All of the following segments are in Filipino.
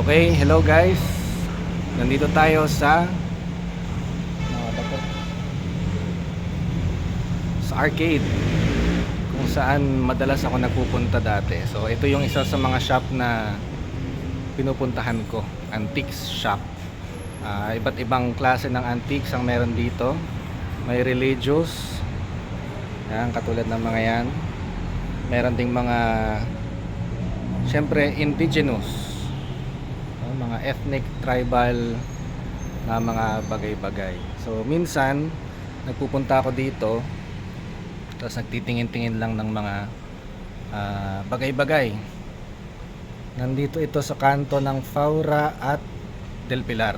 Okay, hello guys. Nandito tayo sa sa arcade kung saan madalas ako nagpupunta dati. So ito yung isa sa mga shop na pinupuntahan ko, antiques shop. Ah, iba't ibang klase ng antiques ang meron dito. May religious. Yan, katulad ng mga yan. Meron ding mga Siyempre, indigenous. No, mga ethnic, tribal na mga bagay-bagay. So, minsan, nagpupunta ako dito, tapos nagtitingin-tingin lang ng mga ah, bagay-bagay. Nandito ito sa kanto ng Faura at Del Pilar.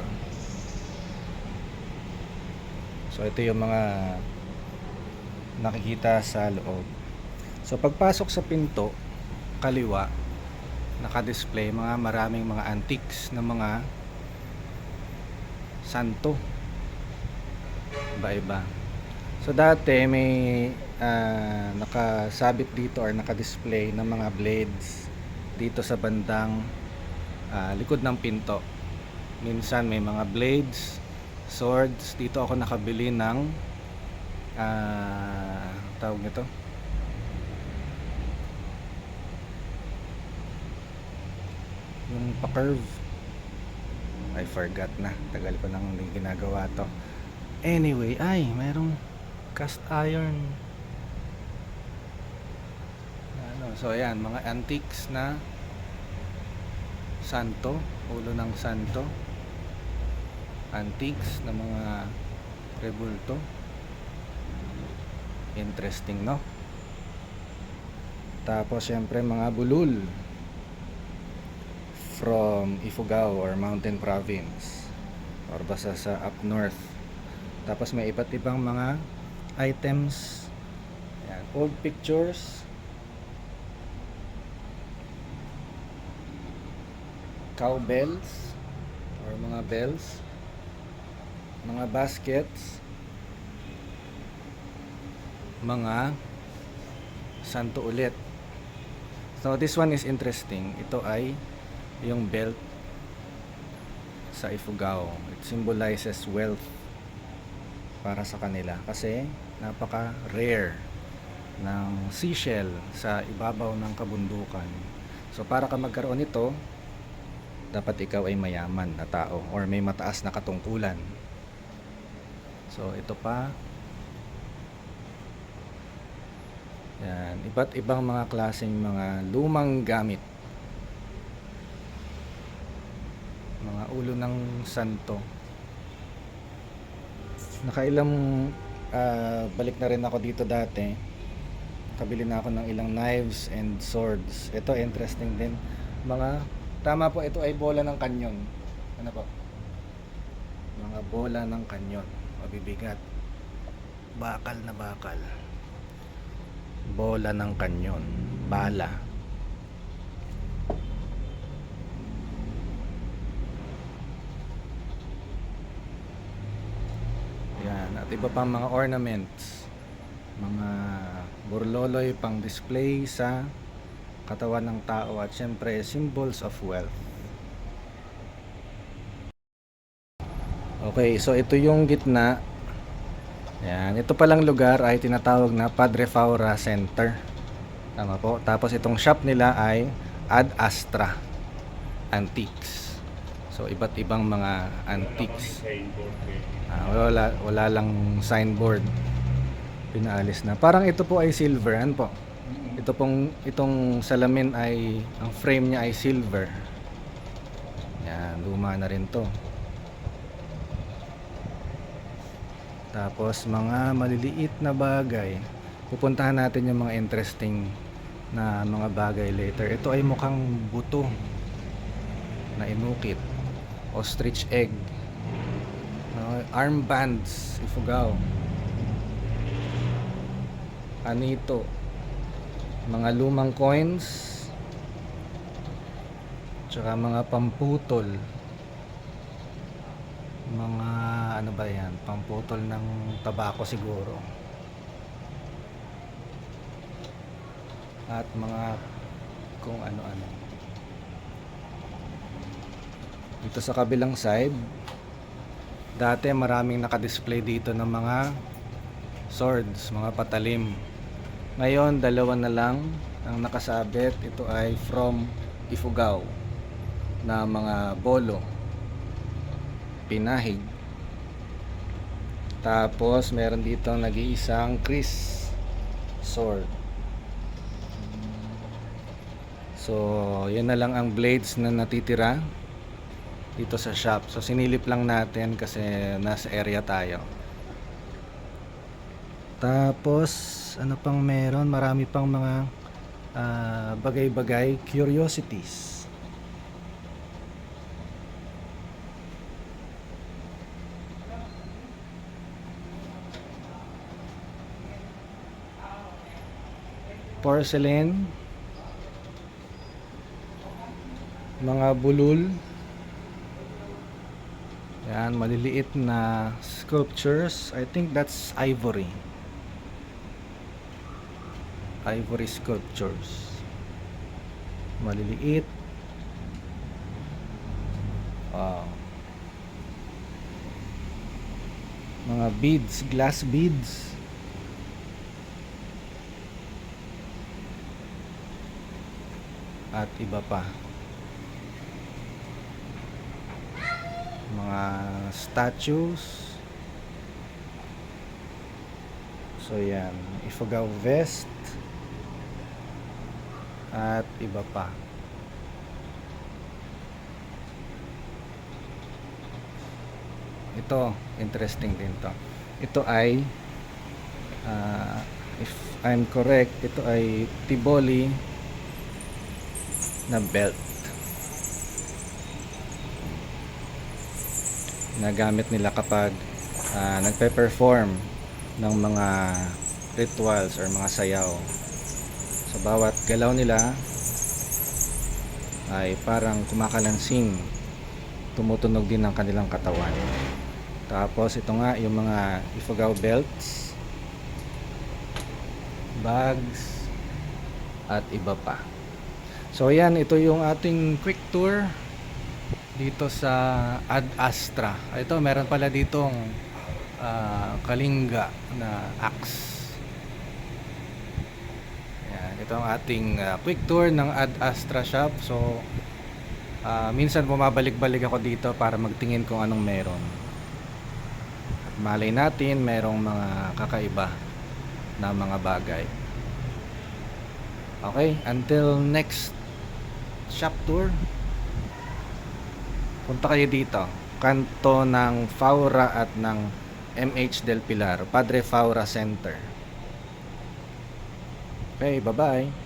So, ito yung mga nakikita sa loob. So, pagpasok sa pinto, kaliwa, naka-display mga maraming mga antiques na mga santo. Iba-iba. So dati may ah, nakasabit dito or naka-display ng mga blades dito sa bandang ah, likod ng pinto. Minsan may mga blades swords. Dito ako nakabili ng ah, tawag nito yung pa-curve. I forgot na. Tagal ko nang hindi ginagawa to. Anyway ay mayroong cast iron. Ano, so ayan mga antiques na santo ulo ng santo. Antiques na mga rebulto. Interesting no? Tapos syempre mga bulul from Ifugao or Mountain Province or basta sa up north. Tapos may iba't ibang mga items. Ayan, old pictures. Cowbells or mga bells. Mga baskets. Mga santo ulit. So this one is interesting. Ito ay yung belt sa Ifugao. It symbolizes wealth para sa kanila kasi napaka rare ng seashell sa ibabaw ng kabundukan. So para ka magkaroon nito, dapat ikaw ay mayaman na tao or may mataas na katungkulan. So ito pa Yan, iba't ibang mga klaseng mga lumang gamit mga ulo ng santo. Nakailang ah, balik na rin ako dito dati. Kabili na ako ng ilang knives and swords. Ito interesting din. Mga tama po ito ay bola ng kanyon. Ano po? Mga bola ng kanyon. Mabibigat. Bakal na bakal. Bola ng kanyon. Bala Yan, at iba pang mga ornaments. Mga burloloy pang display sa katawan ng tao at syempre symbols of wealth. Okay, so ito yung gitna. Yan, ito palang lugar ay tinatawag na Padre Faura Center. Tama po. Tapos itong shop nila ay Ad Astra Antiques. So iba't ibang mga antiques. Ah, wala, wala lang signboard. Pinaalis na. Parang ito po ay silver. Ano po? Ito pong, itong salamin ay, ang frame niya ay silver. Yan, luma na rin to. Tapos mga maliliit na bagay. Pupuntahan natin yung mga interesting na mga bagay later. Ito ay mukhang buto na inukit. Ostrich egg. Armbands, Ifugao. Anito. Mga lumang coins. Tsaka mga pamputol. Mga ano ba yan? Pamputol ng tabako siguro. At mga kung ano-ano. Dito sa kabilang side, dati maraming nakadisplay dito ng mga swords, mga patalim. Ngayon, dalawa na lang ang nakasabit. Ito ay from Ifugao na mga bolo, pinahig. Tapos, meron dito nag-iisang Chris sword. So, yun na lang ang blades na natitira dito sa shop. So, sinilip lang natin kasi nasa area tayo. Tapos, ano pang meron? Marami pang mga ah, bagay-bagay, curiosities. Porcelain. Mga bulul. Yan, maliliit na sculptures. I think that's ivory. Ivory sculptures. Maliliit. Wow. Mga beads, glass beads. At iba pa. Mga statues. So yan, Ifugao vest at iba pa. Ito, interesting din to. Ito ay ah, if I'm correct, ito ay Tiboli na belt. Na gamit nila kapag ah, nagpe-perform ng mga rituals or mga sayaw. Sa bawat galaw nila ay parang kumakalansing tumutunog din ang kanilang katawan. Tapos ito nga yung mga Ifugao belts, bags, at iba pa. So yan, ito yung ating quick tour dito sa Ad Astra. Ito, meron pala ditong ah, kalinga na axe. Yan, ito ang ating ah, quick tour ng Ad Astra shop. So, ah, minsan bumabalik-balik ako dito para magtingin kung anong meron. At malay natin, merong mga kakaiba na mga bagay. Okay, until next shop tour, punta kayo dito. Kanto ng Faura at ng MH Del Pilar, Padre Faura Center. Okay, bye-bye.